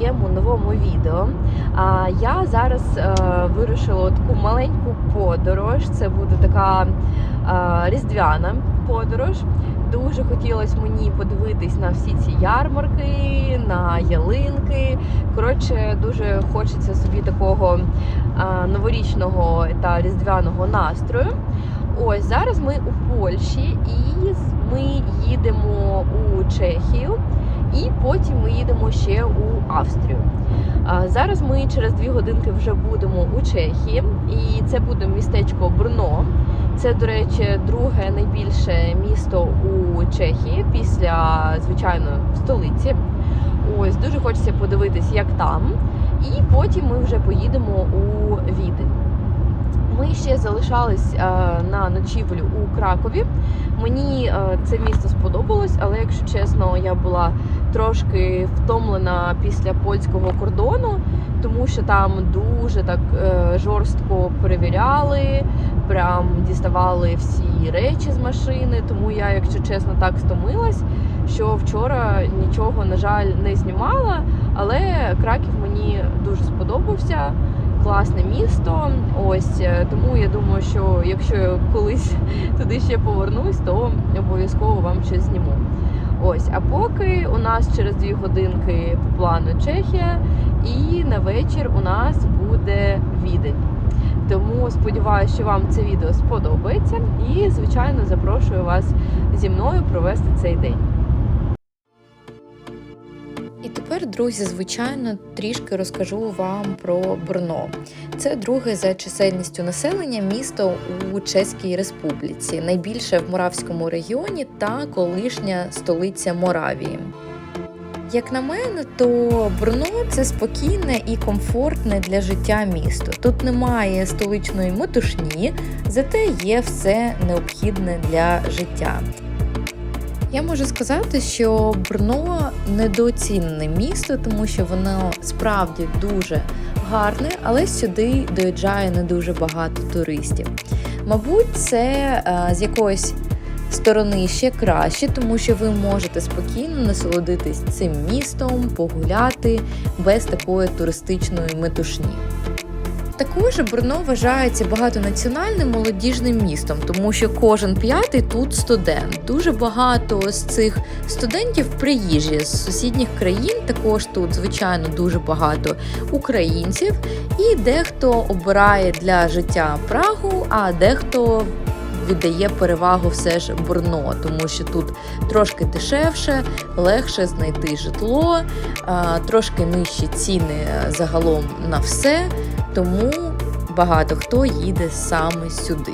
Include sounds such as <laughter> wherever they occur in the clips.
Моєму новому відео. А я зараз е, вирушила таку маленьку подорож. Це буде така е, різдвяна подорож. Дуже хотілося мені подивитись на всі ці ярмарки, на ялинки. Коротше, дуже хочеться собі такого е, новорічного та різдвяного настрою. Ось зараз ми у Польщі і ми їдемо у Чехію. І потім ми їдемо ще у Австрію. Зараз ми через дві годинки вже будемо у Чехії, і це буде містечко Брно. Це, до речі, друге найбільше місто у Чехії після звичайно столиці. Ось дуже хочеться подивитись, як там. І потім ми вже поїдемо у Відень. Ми ще залишались е, на ночівлю у Кракові. Мені е, це місто сподобалось, але якщо чесно, я була трошки втомлена після польського кордону, тому що там дуже так е, жорстко перевіряли, прям діставали всі речі з машини. Тому я, якщо чесно, так стомилась, що вчора нічого, на жаль, не знімала. Але Краків мені дуже сподобався. Класне місто, ось е, тому я думаю, що якщо я колись <laughs> туди ще повернусь, то обов'язково вам щось зніму. Ось, а поки у нас через дві годинки по плану Чехія, і на вечір у нас буде відень. Тому сподіваюся, що вам це відео сподобається, і звичайно запрошую вас зі мною провести цей день. І тепер, друзі, звичайно, трішки розкажу вам про Брно. Це друге за чисельністю населення місто у Чеській Республіці, найбільше в Моравському регіоні та колишня столиця Моравії. Як на мене, то Брно це спокійне і комфортне для життя місто. Тут немає столичної метушні, зате є все необхідне для життя. Я можу сказати, що Брно недооцінене місто, тому що воно справді дуже гарне, але сюди доїжджає не дуже багато туристів. Мабуть, це е, з якоїсь сторони ще краще, тому що ви можете спокійно насолодитись цим містом, погуляти без такої туристичної метушні. Також Брно вважається багатонаціональним молодіжним містом, тому що кожен п'ятий тут студент. Дуже багато з цих студентів приїжджі з сусідніх країн. Також тут, звичайно, дуже багато українців, і дехто обирає для життя Прагу, а дехто віддає перевагу все ж Брно, тому що тут трошки дешевше, легше знайти житло, трошки нижчі ціни загалом на все. Тому багато хто їде саме сюди.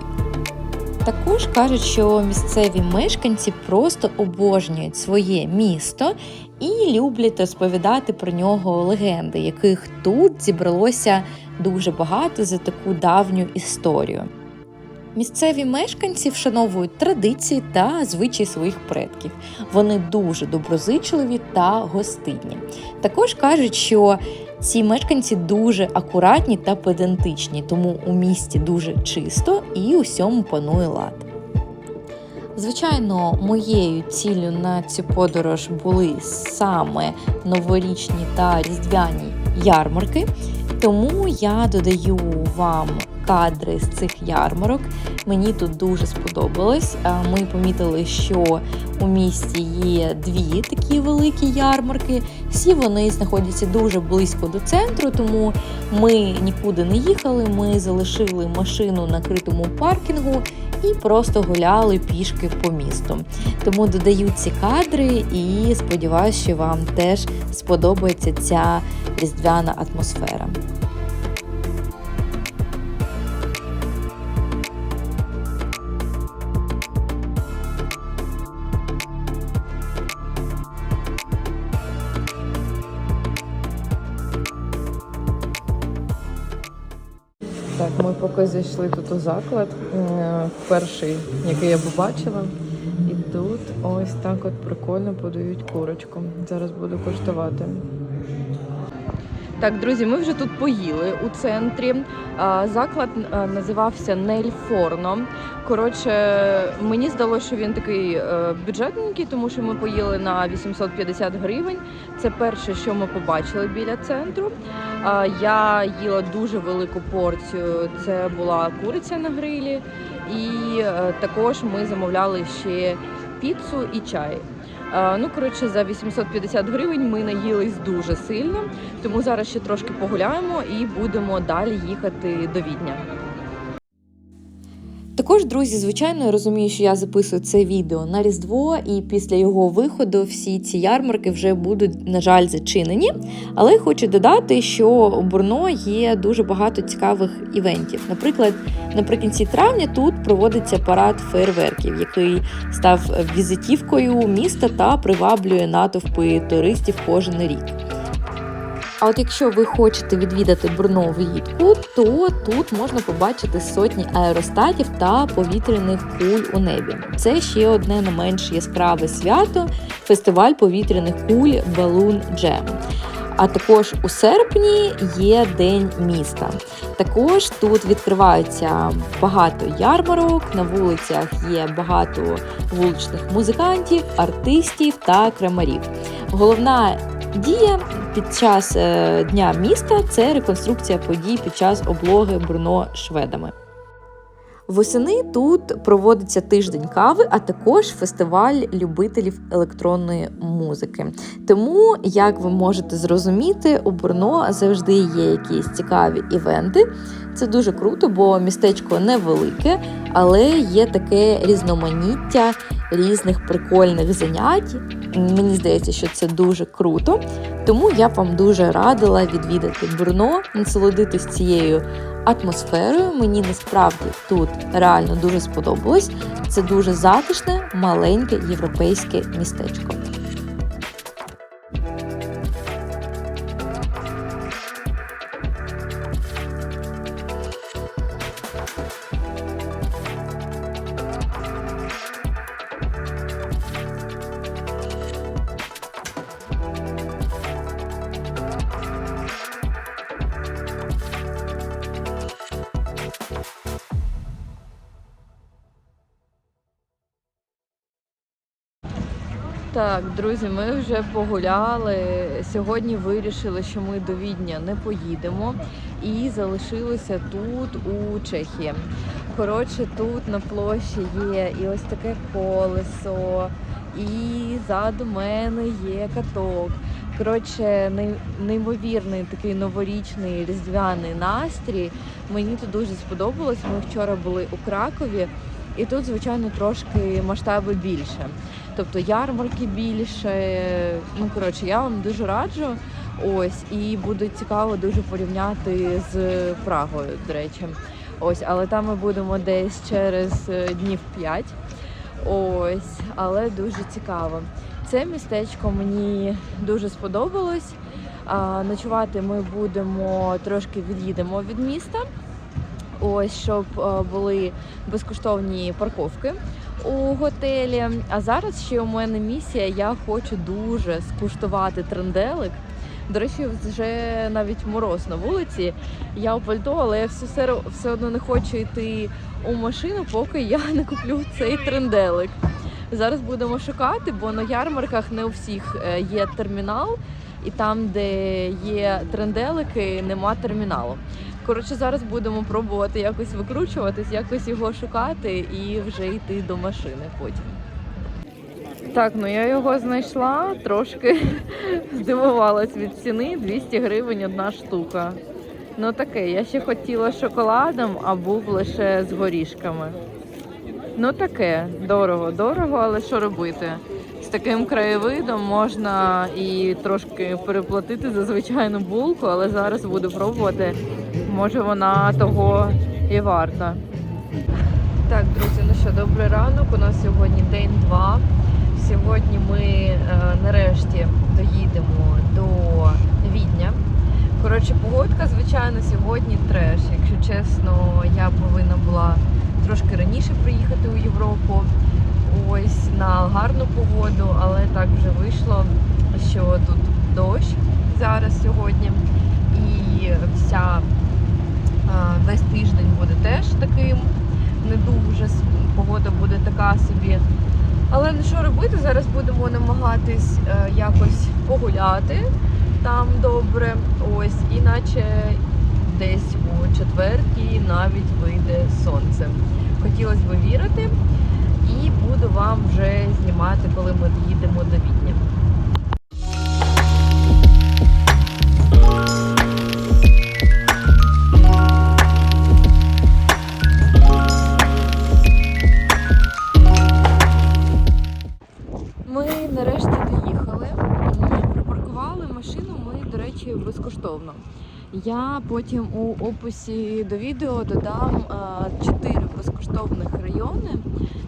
Також кажуть, що місцеві мешканці просто обожнюють своє місто і люблять розповідати про нього легенди, яких тут зібралося дуже багато за таку давню історію. Місцеві мешканці вшановують традиції та звичаї своїх предків. Вони дуже доброзичливі та гостинні. Також кажуть, що ці мешканці дуже акуратні та педантичні, тому у місті дуже чисто і усьому панує лад. Звичайно, моєю ціллю на цю подорож були саме новорічні та різдвяні ярмарки, тому я додаю вам кадри з цих ярмарок. Мені тут дуже сподобалось. Ми помітили, що у місті є дві такі великі ярмарки. Всі вони знаходяться дуже близько до центру, тому ми нікуди не їхали. Ми залишили машину на критому паркінгу і просто гуляли пішки по місту. Тому додаю ці кадри і сподіваюся, що вам теж сподобається ця різдвяна атмосфера. Ми поки зайшли тут у заклад, е, перший, який я побачила. І тут ось так от прикольно подають курочку. Зараз буду коштувати. Так, друзі, ми вже тут поїли у центрі. Заклад називався Нель Форно. Коротше, мені здалося, що він такий е, бюджетненький, тому що ми поїли на 850 гривень. Це перше, що ми побачили біля центру. Я їла дуже велику порцію. Це була куриця на грилі, і е, також ми замовляли ще піцу і чай. Е, Ну, коротше, за 850 гривень ми наїлись дуже сильно, тому зараз ще трошки погуляємо і будемо далі їхати до Відня. Також, друзі, звичайно, я розумію, що я записую це відео на Різдво, і після його виходу всі ці ярмарки вже будуть, на жаль, зачинені. Але хочу додати, що у Бурно є дуже багато цікавих івентів. Наприклад, наприкінці травня тут проводиться парад фейерверків, який став візитівкою міста та приваблює натовпи туристів кожен рік. А от якщо ви хочете відвідати Брно влітку, то тут можна побачити сотні аеростатів та повітряних куль у небі. Це ще одне не менш яскраве свято фестиваль повітряних куль Balloon Jam. А також у серпні є День міста. Також тут відкриваються багато ярмарок, на вулицях є багато вуличних музикантів, артистів та крамарів. Головна дія під час е, дня міста це реконструкція подій під час облоги Бруно шведами. Восени тут проводиться тиждень кави, а також фестиваль любителів електронної музики. Тому, як ви можете зрозуміти, у Брно завжди є якісь цікаві івенти. Це дуже круто, бо містечко невелике, але є таке різноманіття різних прикольних занять. Мені здається, що це дуже круто. Тому я б вам дуже радила відвідати Брно, насолодитись цією атмосферою. Мені насправді тут реально дуже сподобалось. Це дуже затишне, маленьке європейське містечко. Так, друзі, ми вже погуляли. Сьогодні вирішили, що ми до Відня не поїдемо і залишилися тут, у Чехії. Коротше, тут на площі є і ось таке колесо, і ззаду мене є каток. Коротше, неймовірний такий новорічний різдвяний настрій. Мені тут дуже сподобалось. Ми вчора були у Кракові, і тут, звичайно, трошки масштаби більше. Тобто ярмарки більше. Ну коротше, я вам дуже раджу. Ось, і буде цікаво дуже порівняти з Прагою, до речі. Ось, але там ми будемо десь через е, днів 5. Ось, але дуже цікаво. Це містечко мені дуже сподобалось. А, ночувати ми будемо трошки від'їдемо від міста. Ось щоб е, були безкоштовні парковки у готелі. А зараз ще у мене місія. Я хочу дуже скуштувати тренделик. До речі, вже навіть мороз на вулиці. Я у пальто, але я все, все, все одно не хочу йти у машину, поки я не куплю цей тренделик. Зараз будемо шукати, бо на ярмарках не у всіх е, є термінал, і там, де є тренделики, нема терміналу. Коротше, зараз будемо пробувати якось викручуватись, якось його шукати і вже йти до машини потім. Так, ну я його знайшла, трошки <laughs> здивувалась від ціни 200 гривень одна штука. Ну таке, я ще хотіла шоколадом, а був лише з горішками. Ну таке, дорого, дорого, але що робити? З таким краєвидом можна і трошки переплатити за звичайну булку, але зараз буду пробувати. Може вона того і варта. Так, друзі, ну що, добрий ранок. У нас сьогодні день два. Сьогодні ми е, нарешті доїдемо до Відня. Коротше, погодка, звичайно, сьогодні треш. Якщо чесно, я повинна була трошки раніше приїхати у Європу. Ось на гарну погоду, але так вже вийшло, що тут дощ зараз сьогодні. і вся весь тиждень буде теж таким. Не дуже погода буде така собі. Але не що робити, зараз будемо намагатись е, якось погуляти там добре. Ось, іначе десь у четвертій навіть вийде сонце. Хотілося б вірити, і буду вам вже знімати, коли ми їдемо до Відня. Я потім у описі до відео додам е, чотири безкоштовних райони,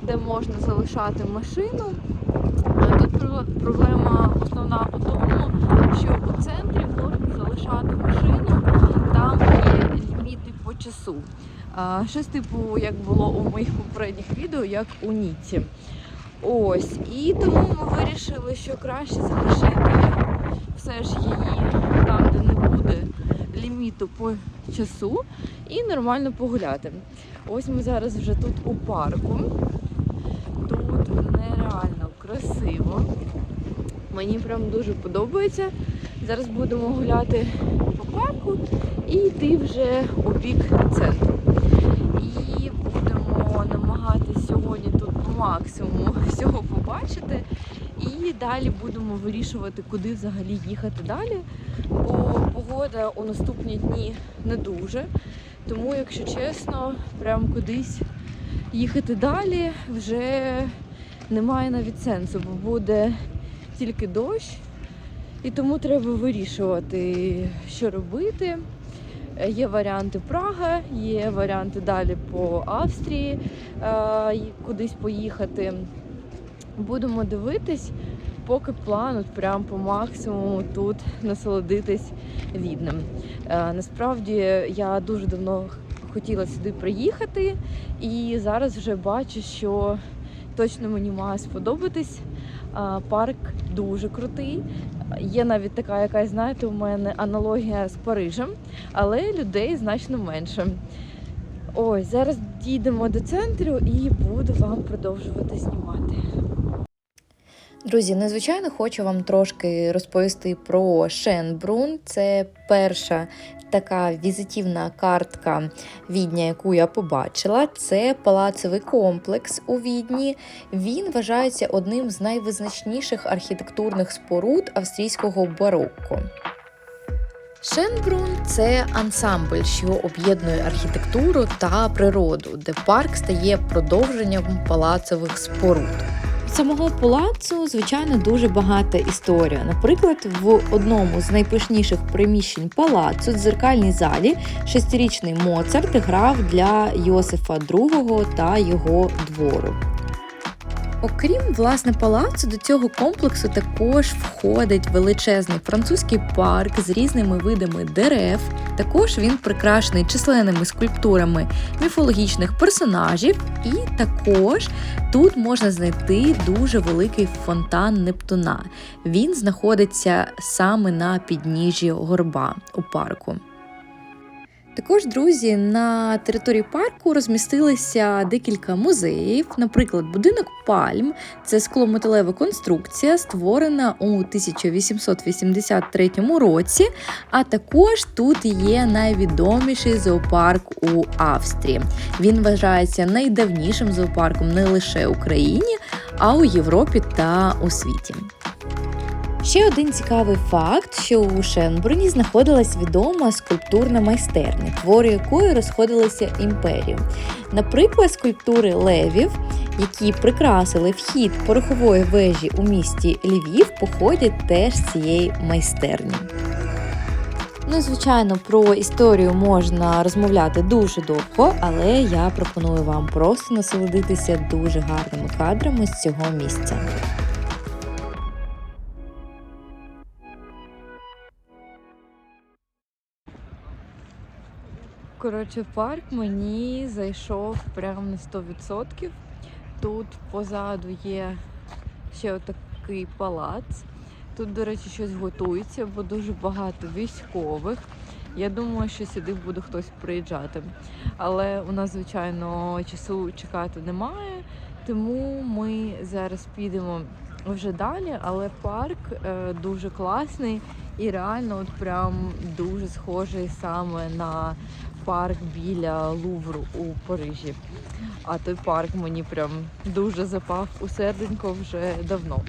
де можна залишати машину. Е, Тут проблема основна у тому, що у центрі можна залишати машину, там є ліміти по часу. Е, Щось типу, як було у моїх попередніх відео, як у Ніці. Ось, і тому ми вирішили, що краще залишити все ж її там, де не ліміту по часу, і нормально погуляти. Ось ми зараз вже тут у парку. Тут нереально красиво. Мені прям дуже подобається. Зараз будемо гуляти по парку і йти вже у бік центру. І будемо намагатися сьогодні тут по максимуму всього побачити. І далі будемо вирішувати, куди взагалі їхати далі. Бо погода у наступні дні не дуже. Тому, якщо чесно, прям кудись їхати далі вже немає навіть сенсу, бо буде тільки дощ. І тому треба вирішувати, що робити. Є варіанти Прага, є варіанти далі по Австрії, е, кудись поїхати. Будемо дивитись, поки план от прям по максимуму тут насолодитись відним. Е, Насправді я дуже давно хотіла сюди приїхати, і зараз вже бачу, що точно мені має сподобатись. Е, Парк дуже крутий. Є навіть така якась, знаєте, у мене аналогія з Парижем, але людей значно менше. Ось, зараз дійдемо до центру і буду вам продовжувати знімати. Друзі, незвичайно хочу вам трошки розповісти про Шенбрун. Це перша така візитівна картка Відня, яку я побачила. Це палацовий комплекс у Відні. Він вважається одним з найвизначніших архітектурних споруд австрійського барокко. Шенбрун це ансамбль, що об'єднує архітектуру та природу, де парк стає продовженням палацових споруд. Самого палацу, звичайно, дуже багата історія. Наприклад, в одному з найпишніших приміщень палацу, дзеркальній залі, шестирічний Моцарт грав для Йосифа II та його двору. Окрім власне палацу, до цього комплексу також входить величезний французький парк з різними видами дерев. Також він прикрашений численними скульптурами міфологічних персонажів, і також Тут можна знайти дуже великий фонтан Нептуна. Він знаходиться саме на підніжжі горба у парку. Також, друзі, на території парку розмістилися декілька музеїв, наприклад, будинок Пальм це склометалева конструкція, створена у 1883 році. А також тут є найвідоміший зоопарк у Австрії. Він вважається найдавнішим зоопарком не лише в Україні, а у Європі та у світі. Ще один цікавий факт, що у Шенбурні знаходилась відома скульптурна майстерня, твори якої розходилися імперію. Наприклад, скульптури левів, які прикрасили вхід порохової вежі у місті Львів, походять теж з цієї майстерні. Ну, звичайно, про історію можна розмовляти дуже довго, але я пропоную вам просто насолодитися дуже гарними кадрами з цього місця. Коротше, парк мені зайшов прямо на 100%. Тут позаду є ще отакий палац. Тут, до речі, щось готується, бо дуже багато військових. Я думаю, що сюди буде хтось приїжджати. Але у нас, звичайно, часу чекати немає, тому ми зараз підемо вже далі. Але парк е, дуже класний і реально, от прям дуже схожий саме на парк біля Лувру у Парижі. А той парк мені прям дуже запав у серденько вже давно.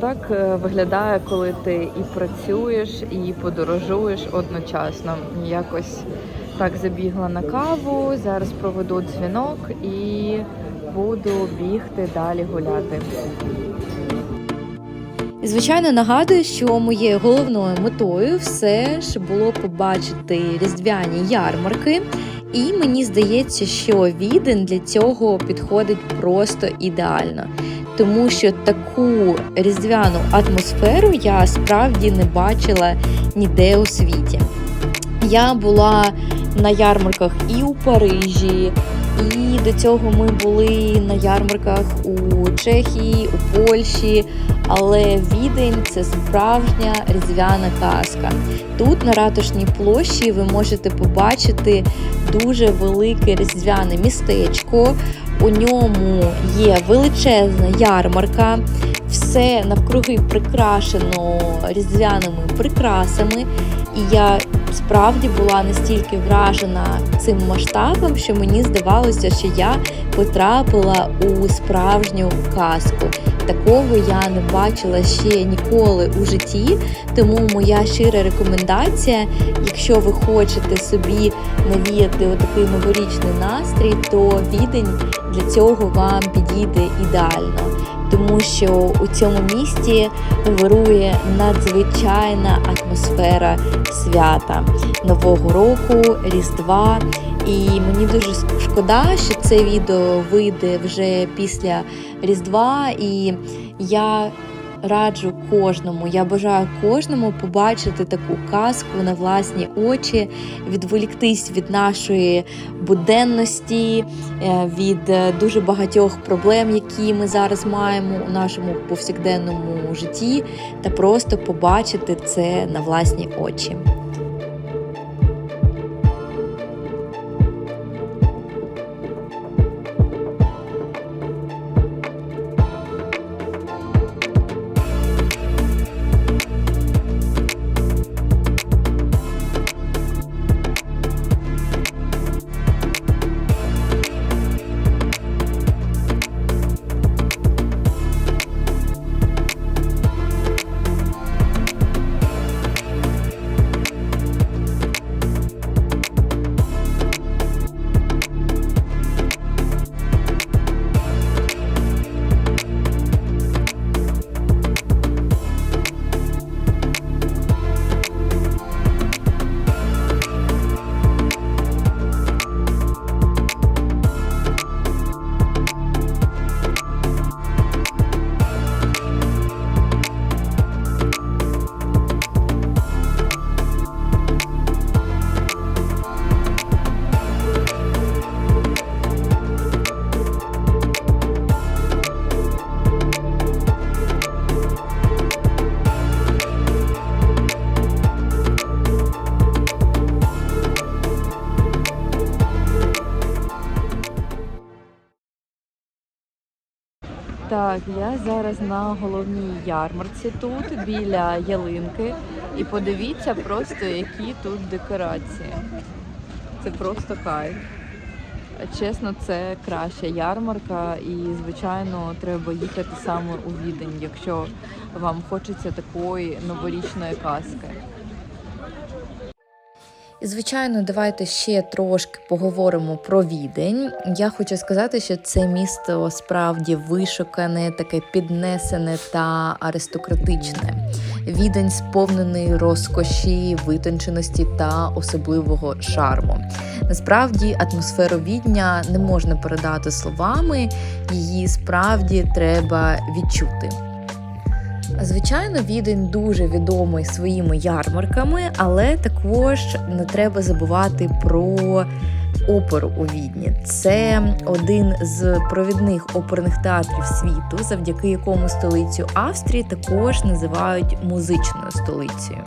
Так, е, виглядає, коли ти і працюєш, і подорожуєш одночасно. Якось так забігла на каву. Зараз проведу дзвінок і буду бігти далі гуляти. Звичайно, нагадую, що моєю головною метою все ж було побачити різдвяні ярмарки. І мені здається, що відень для цього підходить просто ідеально, тому що таку різдвяну атмосферу я справді не бачила ніде у світі. Я була на ярмарках і у Парижі, і до цього ми були на ярмарках у Чехії, у Польщі. Але відень це справжня різдвяна казка. Тут на ратушній площі ви можете побачити дуже велике різдвяне містечко. У ньому є величезна ярмарка, все навкруги прикрашено різдвяними прикрасами. І я справді була настільки вражена цим масштабом, що мені здавалося, що я потрапила у справжню казку. Такого я не бачила ще ніколи у житті. Тому моя щира рекомендація, якщо ви хочете собі навіяти отакий новорічний настрій, то відень для цього вам підійде ідеально. Тому що у цьому місті вирує надзвичайна атмосфера свята Нового року, Різдва. І мені дуже шкода, що це відео вийде вже після Різдва, і я раджу кожному, я бажаю кожному побачити таку казку на власні очі, відволіктись від нашої буденності, е, від е, дуже багатьох проблем, які ми зараз маємо у нашому повсякденному житті, та просто побачити це на власні очі. Так, я зараз на головній ярмарці тут, біля ялинки. І подивіться просто, які тут декорації. Це просто кайф. Чесно, це краща ярмарка, і звичайно треба їхати саме у Відень, якщо вам хочеться такої новорічної казки. І, звичайно, давайте ще трошки поговоримо про відень. Я хочу сказати, що це місто справді вишукане, таке піднесене та аристократичне. Відень сповнений розкоші, витонченості та особливого шарму. Насправді атмосферу відня не можна передати словами, її справді треба відчути. Звичайно, відень дуже відомий своїми ярмарками, але також не треба забувати про оперу у Відні. Це один з провідних оперних театрів світу, завдяки якому столицю Австрії також називають музичною столицею.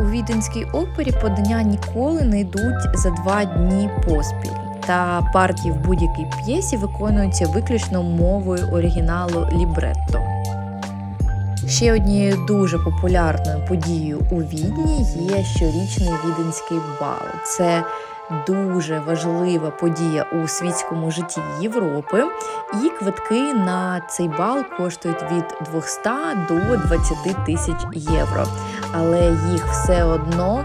У віденській опері подання ніколи не йдуть за два дні поспіль. Та партії в будь-якій п'єсі виконуються виключно мовою оригіналу лібретто. Ще однією дуже популярною подією у Відні є щорічний віденський бал. Це дуже важлива подія у світському житті Європи, і квитки на цей бал коштують від 200 до 20 тисяч євро. Але їх все одно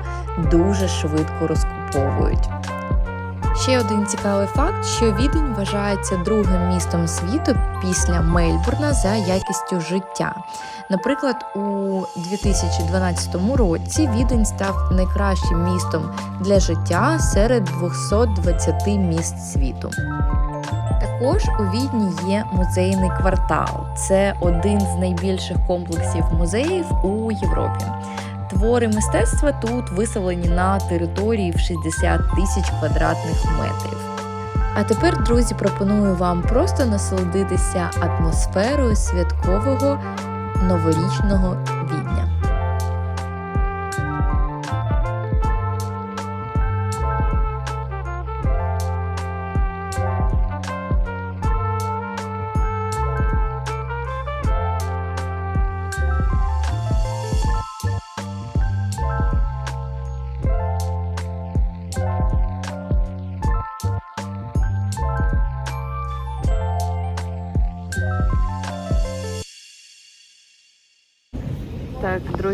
дуже швидко розкуповують. Ще один цікавий факт, що Відень вважається другим містом світу після Мельбурна за якістю життя. Наприклад, у 2012 році Відень став найкращим містом для життя серед 220 міст світу. Також у Відні є музейний квартал. Це один з найбільших комплексів музеїв у Європі. Твори мистецтва тут виселені на території в 60 тисяч квадратних метрів. А тепер, друзі, пропоную вам просто насолодитися атмосферою святкового новорічного відня.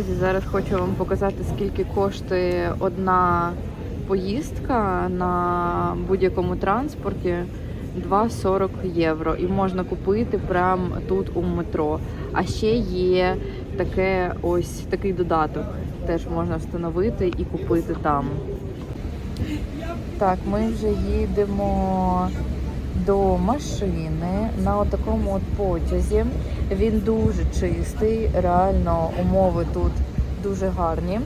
Друзі, зараз хочу вам показати, скільки коштує одна поїздка на будь-якому транспорті. 2,40 євро. І можна купити прямо тут у метро. А ще є таке ось такий додаток. Теж можна встановити і купити там. Так, ми вже їдемо до машини на такому от потязі. Він дуже чистий, реально умови тут дуже гарні.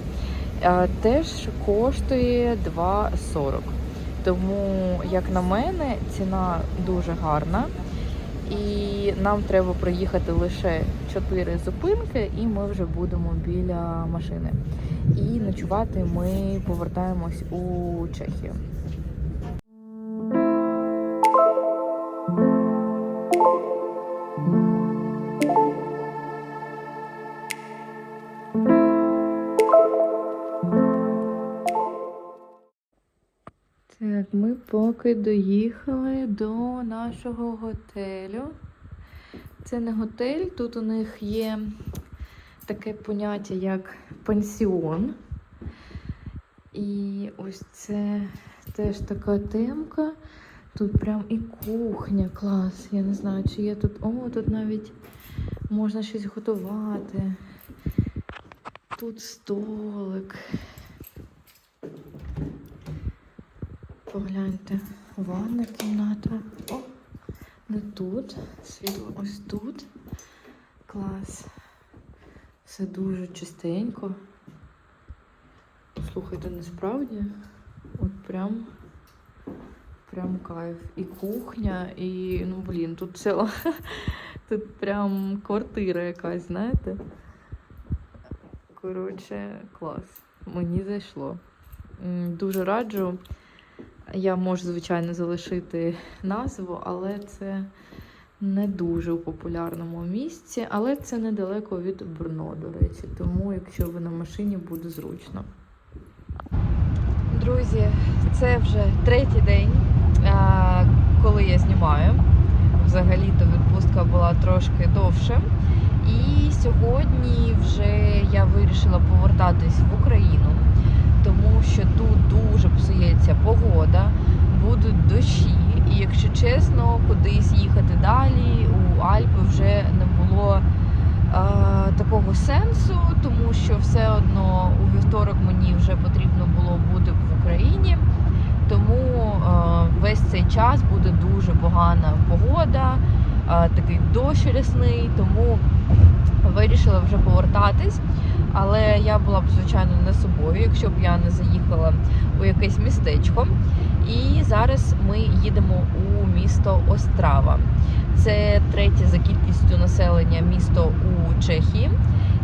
Е, Теж коштує 2,40. Тому, як на мене, ціна дуже гарна. І нам треба проїхати лише 4 зупинки, і ми вже будемо біля машини. І ночувати ми повертаємось у Чехію. Поки доїхали до нашого готелю. Це не готель, тут у них є таке поняття, як пансіон. І ось це теж така темка. Тут прям і кухня, клас. Я не знаю, чи є тут. О, тут навіть можна щось готувати. Тут столик. Погляньте, ванна кімната. О, не тут. Світло ось тут. Клас. Все дуже чистенько. Слухайте, насправді, от прям, прям кайф. І кухня, і, ну, блін, тут ціла, <laughs> тут прям квартира якась, знаєте? Коротше, клас. Мені зайшло. Дуже раджу. Я можу, звичайно, залишити назву, але це не дуже у популярному місці, але це недалеко від Брно, до речі. Тому, якщо ви на машині, буде зручно. Друзі, це вже третій день, коли я знімаю. Взагалі-то відпустка була трошки довше. І сьогодні вже я вирішила повертатись в Україну, тому що тут дуже псується погода, будуть дощі. І якщо чесно, кудись їхати далі у Альпи вже не було е, такого сенсу, тому що все одно у вівторок мені вже потрібно було бути в Україні. Тому е, весь цей час буде дуже погана погода, е, такий дощ рясний, тому вирішила вже повертатись. Але я була б, звичайно, не собою, якщо б я не заїхала у якесь містечко. І зараз ми їдемо у місто Острава. Це третє за кількістю населення місто у Чехії.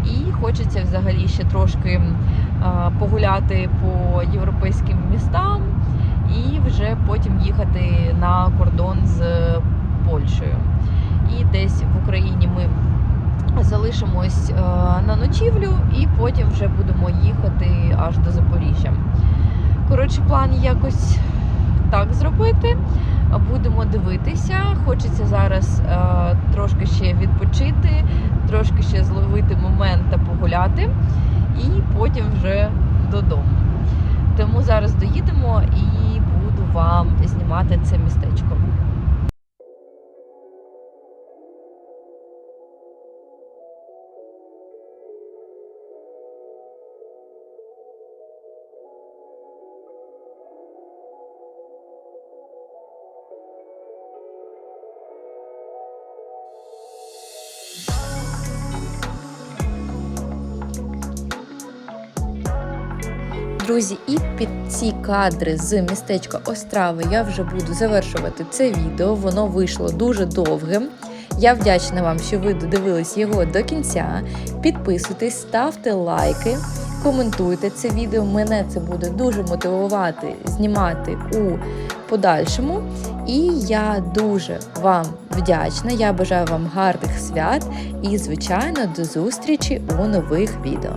І хочеться взагалі ще трошки погуляти по європейським містам і вже потім їхати на кордон з Польщею. І десь в Україні ми залишимось е, на ночівлю і потім вже будемо їхати аж до Запоріжжя. Коротше, план якось так зробити. Будемо дивитися. Хочеться зараз е, трошки ще відпочити, трошки ще зловити момент та погуляти, і потім вже додому. Тому зараз доїдемо і буду вам знімати це містечко. Друзі, і під ці кадри з містечка Острави я вже буду завершувати це відео. Воно вийшло дуже довгим. Я вдячна вам, що ви додивились його до кінця. Підписуйтесь, ставте лайки, коментуйте це відео. Мене це буде дуже мотивувати знімати у подальшому. І я дуже вам вдячна. Я бажаю вам гарних свят і, звичайно, до зустрічі у нових відео.